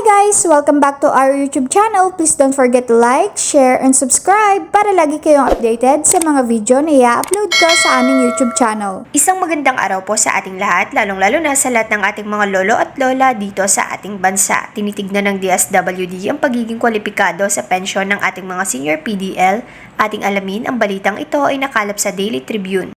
guys! Welcome back to our YouTube channel. Please don't forget to like, share, and subscribe para lagi kayong updated sa mga video na i-upload ko sa aming YouTube channel. Isang magandang araw po sa ating lahat, lalong-lalo na sa lahat ng ating mga lolo at lola dito sa ating bansa. Tinitignan ng DSWD ang pagiging kwalipikado sa pensyon ng ating mga senior PDL. Ating alamin, ang balitang ito ay nakalap sa Daily Tribune.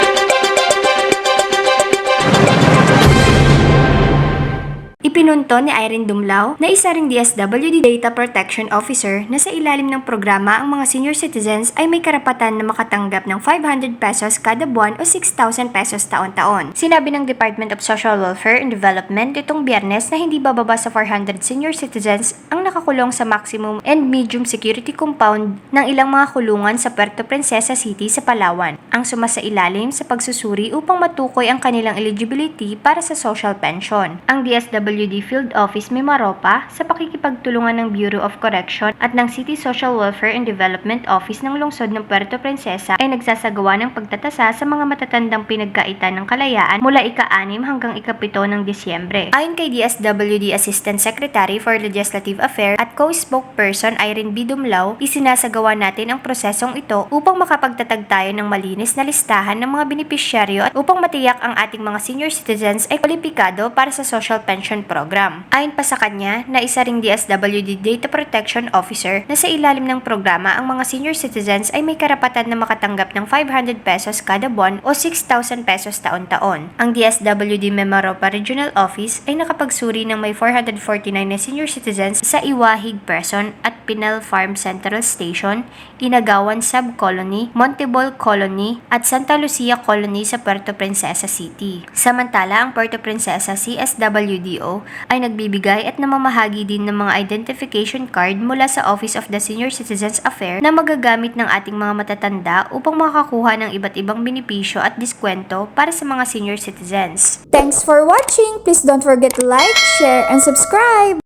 Ipinunto ni Irene Dumlao na isa ring DSWD Data Protection Officer na sa ilalim ng programa ang mga senior citizens ay may karapatan na makatanggap ng 500 pesos kada buwan o 6,000 pesos taon-taon. Sinabi ng Department of Social Welfare and Development itong biyernes na hindi bababa sa 400 senior citizens ang nakakulong sa maximum and medium security compound ng ilang mga kulungan sa Puerto Princesa City sa Palawan. Ang suma sa ilalim sa pagsusuri upang matukoy ang kanilang eligibility para sa social pension. Ang DSWD Field Office Mimaropa sa pakikipagtulungan ng Bureau of Correction at ng City Social Welfare and Development Office ng lungsod ng Puerto Princesa ay nagsasagawa ng pagtatasa sa mga matatandang pinagkaitan ng kalayaan mula ika-6 hanggang ika-7 ng Disyembre. Ayon kay DSWD Assistant Secretary for Legislative Affairs at co-spokesperson Irene B. Dumlao, isinasagawa natin ang prosesong ito upang makapagtatag tayo ng malinis na listahan ng mga benepisyaryo at upang matiyak ang ating mga senior citizens ay kwalipikado para sa social pension program. Ayon pa sa kanya na isa ring DSWD Data Protection Officer na sa ilalim ng programa ang mga senior citizens ay may karapatan na makatanggap ng 500 pesos kada buwan o 6,000 pesos taon-taon. Ang DSWD Memoropa Regional Office ay nakapagsuri ng may 449 na senior citizens sa Iwahig Person at Pinel Farm Central Station, Inagawan Sub-Colony, Montebol Colony at Santa Lucia Colony sa Puerto Princesa City. Samantala, ang Puerto Princesa CSWDO ay nagbibigay at namamahagi din ng mga identification card mula sa Office of the Senior Citizens Affairs na magagamit ng ating mga matatanda upang makakuha ng iba't ibang benepisyo at diskwento para sa mga senior citizens. Thanks for watching! Please don't forget to like, share, and subscribe!